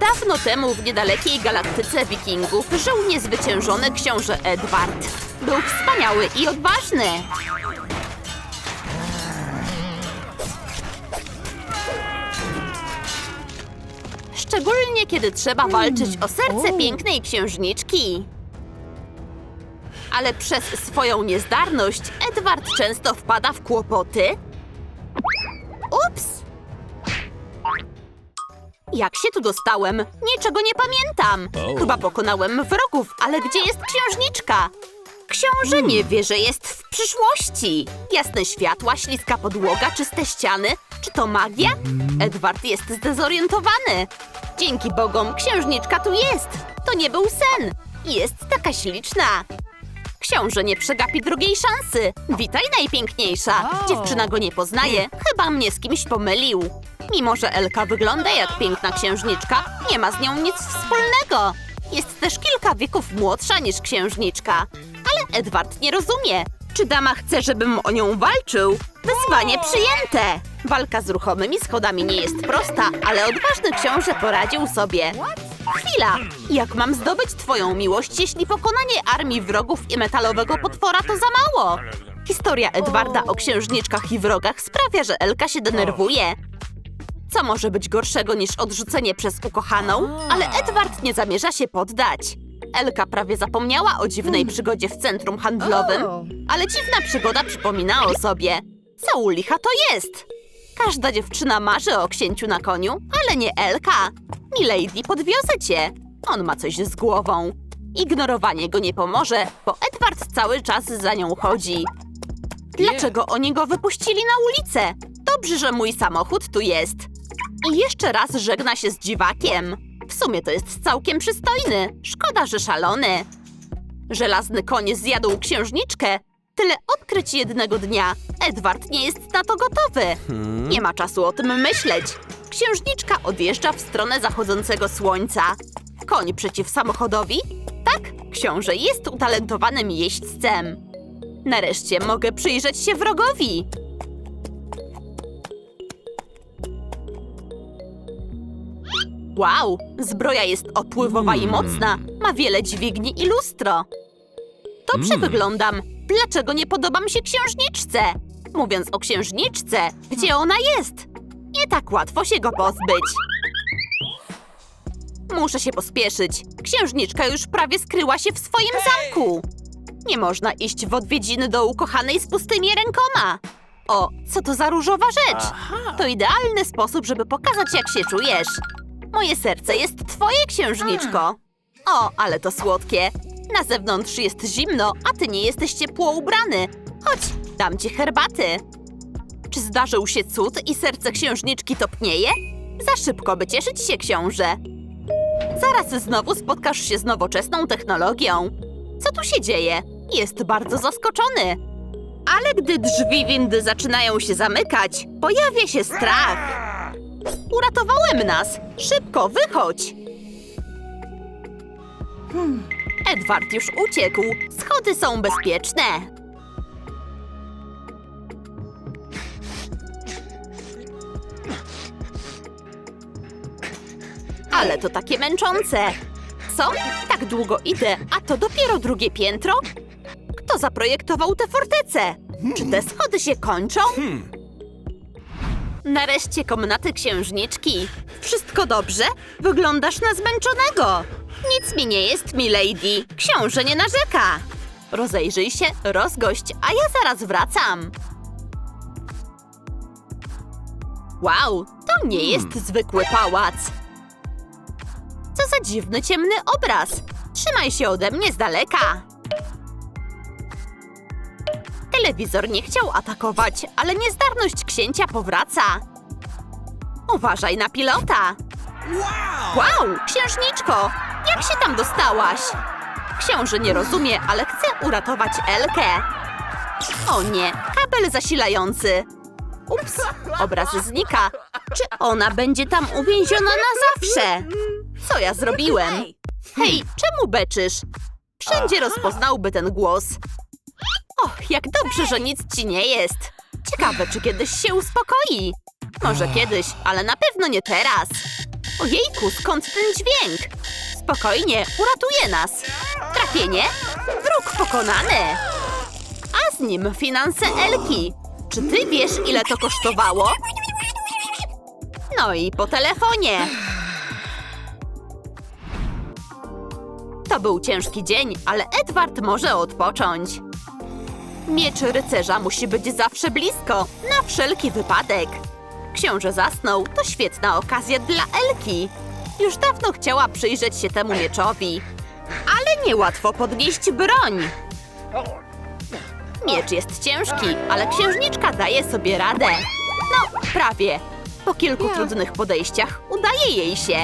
Dawno temu w niedalekiej galaktyce wikingów żył niezwyciężony książę Edward. Był wspaniały i odważny. Szczególnie kiedy trzeba walczyć o serce O. pięknej księżniczki. Ale przez swoją niezdarność Edward często wpada w kłopoty. Jak się tu dostałem? Niczego nie pamiętam. Chyba pokonałem wrogów, ale gdzie jest księżniczka? Książę nie wie, że jest w przyszłości. Jasne światła, śliska podłoga, czyste ściany. Czy to magia? Edward jest zdezorientowany. Dzięki bogom, księżniczka tu jest. To nie był sen. Jest taka śliczna. Książę nie przegapi drugiej szansy. Witaj, najpiękniejsza. Dziewczyna go nie poznaje. Chyba mnie z kimś pomylił. Mimo, że Elka wygląda jak piękna księżniczka, nie ma z nią nic wspólnego. Jest też kilka wieków młodsza niż księżniczka. Ale Edward nie rozumie. Czy dama chce, żebym o nią walczył? Wyzwanie przyjęte! Walka z ruchomymi schodami nie jest prosta, ale odważny książę poradził sobie. Chwila! Jak mam zdobyć twoją miłość, jeśli pokonanie armii wrogów i metalowego potwora to za mało? Historia Edwarda o księżniczkach i wrogach sprawia, że Elka się denerwuje. Co może być gorszego niż odrzucenie przez ukochaną? Ale Edward nie zamierza się poddać. Elka prawie zapomniała o dziwnej przygodzie w centrum handlowym, ale dziwna przygoda przypomina o sobie. Co u licha to jest? Każda dziewczyna marzy o księciu na koniu, ale nie Elka. Milady podwiozę cię. On ma coś z głową. Ignorowanie go nie pomoże, bo Edward cały czas za nią chodzi. Dlaczego oni go wypuścili na ulicę? Dobrze, że mój samochód tu jest. I jeszcze raz żegna się z dziwakiem. W sumie to jest całkiem przystojny. Szkoda, że szalony. Żelazny koń zjadł księżniczkę. Tyle odkryć jednego dnia. Edward nie jest na to gotowy. Nie ma czasu o tym myśleć. Księżniczka odjeżdża w stronę zachodzącego słońca. Koń przeciw samochodowi? Tak, książę jest utalentowanym jeźdźcem. Nareszcie mogę przyjrzeć się wrogowi. Wow, zbroja jest opływowa i mocna. Ma wiele dźwigni i lustro. Dobrze wyglądam. Dlaczego nie podobam się księżniczce? Mówiąc o księżniczce, gdzie ona jest? Nie tak łatwo się go pozbyć. Muszę się pospieszyć. Księżniczka już prawie skryła się w swoim zamku. Nie można iść w odwiedziny do ukochanej z pustymi rękoma. O, co to za różowa rzecz? To idealny sposób, żeby pokazać, jak się czujesz. Moje serce jest twoje, księżniczko. O, ale to słodkie. Na zewnątrz jest zimno, a ty nie jesteś ciepło ubrany. Chodź, dam ci herbaty. Czy zdarzył się cud i serce księżniczki topnieje? Za szybko, by cieszyć się, książę. Zaraz znowu spotkasz się z nowoczesną technologią. Co tu się dzieje? Jest bardzo zaskoczony. Ale gdy drzwi windy zaczynają się zamykać, pojawia się strach. Uratowałem nas! Szybko, wychodź! Edward już uciekł. Schody są bezpieczne. Ale to takie męczące. Co? Tak długo idę, a to dopiero drugie piętro? Kto zaprojektował tę fortecę? Czy te schody się kończą? Nareszcie komnaty księżniczki. Wszystko dobrze? Wyglądasz na zmęczonego. Nic mi nie jest, milady. Książę nie narzeka. Rozejrzyj się, rozgość, a ja zaraz wracam. Wow, to nie jest zwykły pałac. Co za dziwny, ciemny obraz. Trzymaj się ode mnie z daleka. Telewizor nie chciał atakować, ale niezdarność księcia powraca. Uważaj na pilota! Wow, księżniczko! Jak się tam dostałaś? Książę nie rozumie, ale chce uratować Elkę. O nie, kabel zasilający. Ups, obraz znika. Czy ona będzie tam uwięziona na zawsze? Co ja zrobiłem? Hej, czemu beczysz? Wszędzie rozpoznałby ten głos. Och, jak dobrze, że nic ci nie jest. Ciekawe, czy kiedyś się uspokoi. Może kiedyś, ale na pewno nie teraz. Ojejku, skąd ten dźwięk? Spokojnie, uratuje nas. Trafienie? Wróg pokonany. A z nim finanse Elki. Czy ty wiesz, ile to kosztowało? No i po telefonie. To był ciężki dzień, ale Edward może odpocząć. Miecz rycerza musi być zawsze blisko, na wszelki wypadek. Książę zasnął, to świetna okazja dla Elki. Już dawno chciała przyjrzeć się temu mieczowi. Ale niełatwo podnieść broń. Miecz jest ciężki, ale księżniczka daje sobie radę. No, prawie. Po kilku trudnych podejściach udaje jej się.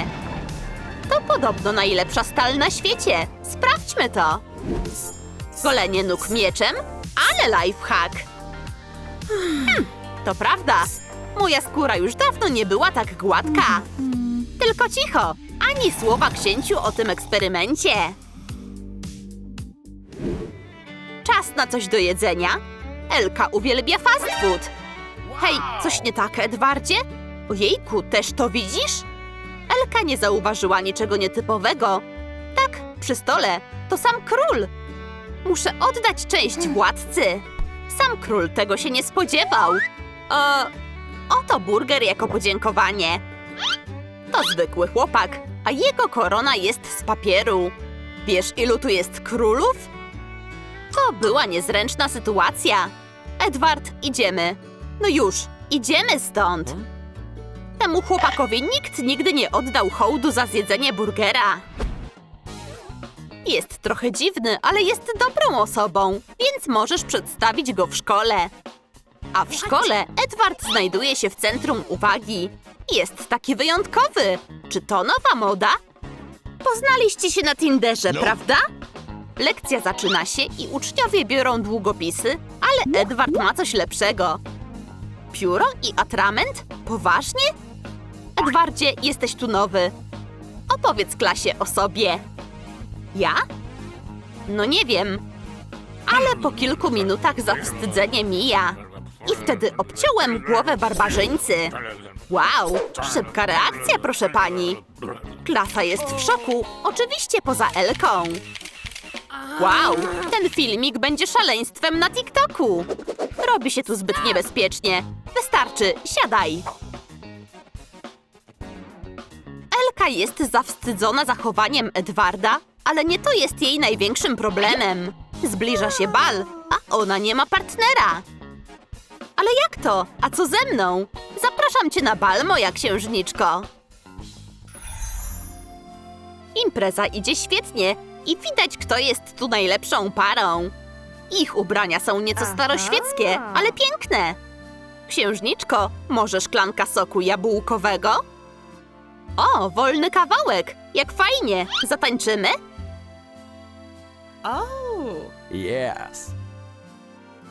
To podobno najlepsza stal na świecie. Sprawdźmy to. Golenie nóg mieczem, ale lifehack. Hm, to prawda. Moja skóra już dawno nie była tak gładka. Tylko cicho, ani słowa księciu o tym eksperymencie. Czas na coś do jedzenia. Elka uwielbia fast food. Hej, coś nie tak, Edwardzie? Ojejku, też to widzisz? Elka nie zauważyła niczego nietypowego. Tak, przy stole to sam król. Muszę oddać cześć władcy. Sam król tego się nie spodziewał. E, oto burger jako podziękowanie. To zwykły chłopak, a jego korona jest z papieru. Wiesz, ilu tu jest królów? To była niezręczna sytuacja. Edward, idziemy. No już, idziemy stąd. Temu chłopakowi nikt nigdy nie oddał hołdu za zjedzenie burgera. Jest trochę dziwny, ale jest dobrą osobą, więc możesz przedstawić go w szkole. A w szkole Edward znajduje się w centrum uwagi. Jest taki wyjątkowy. Czy to nowa moda? Poznaliście się na Tinderze, prawda? Lekcja zaczyna się i uczniowie biorą długopisy, ale Edward ma coś lepszego. Pióro i atrament? Poważnie? Edwardzie, jesteś tu nowy. Opowiedz klasie o sobie. Ja? No nie wiem. Ale po kilku minutach zawstydzenie mija. I wtedy obciąłem głowę barbarzyńcy. Wow, szybka reakcja, proszę pani. Klasa jest w szoku, oczywiście poza Elką. Wow, ten filmik będzie szaleństwem na TikToku. Robi się tu zbyt niebezpiecznie. Wystarczy, siadaj. Elka jest zawstydzona zachowaniem Edwarda, ale nie to jest jej największym problemem. Zbliża się bal, a ona nie ma partnera. Ale jak to? A co ze mną? Zapraszam cię na bal, moja księżniczko. Impreza idzie świetnie i widać, kto jest tu najlepszą parą. Ich ubrania są nieco staroświeckie, ale piękne. Księżniczko, może szklanka soku jabłkowego? O, wolny kawałek! Jak fajnie! Zatańczymy? Yes.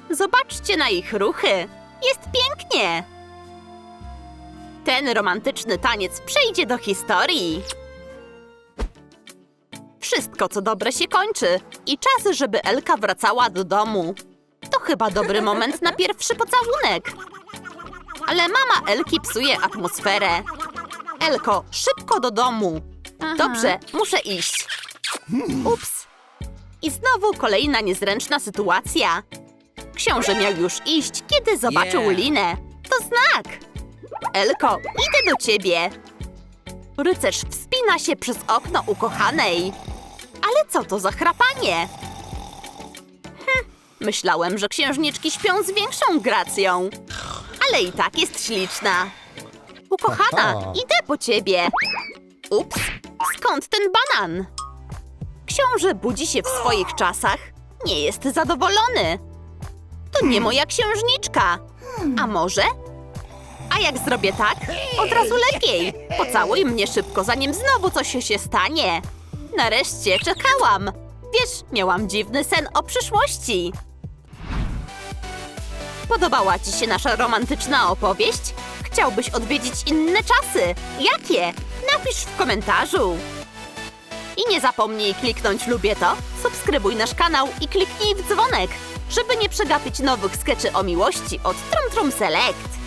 Zobaczcie na ich ruchy. Jest pięknie. Ten romantyczny taniec przejdzie do historii. Wszystko, co dobre, się kończy i czas, żeby Elka wracała do domu. To chyba dobry moment na pierwszy pocałunek. Ale mama Elki psuje atmosferę. Elko, szybko do domu. Dobrze, muszę iść. Ups. I znowu kolejna niezręczna sytuacja. Książę miał już iść, kiedy zobaczył Yeah. Linę. To znak. Elko, idę do ciebie. Rycerz wspina się przez okno ukochanej. Ale co to za chrapanie? Hm, myślałem, że księżniczki śpią z większą gracją. Ale i tak jest śliczna. Ukochana, idę po ciebie. Ups, skąd ten banan? Książę budzi się w swoich czasach. Nie jest zadowolony. To nie moja księżniczka. A może? A jak zrobię tak? Od razu lepiej. Pocałuj mnie szybko, zanim znowu coś się stanie. Nareszcie czekałam. Wiesz, miałam dziwny sen o przyszłości. Podobała Ci się nasza romantyczna opowieść? Chciałbyś odwiedzić inne czasy? Jakie? Napisz w komentarzu. I nie zapomnij kliknąć lubię to, subskrybuj nasz kanał i kliknij w dzwonek, żeby nie przegapić nowych skeczy o miłości od Trum Trum Select.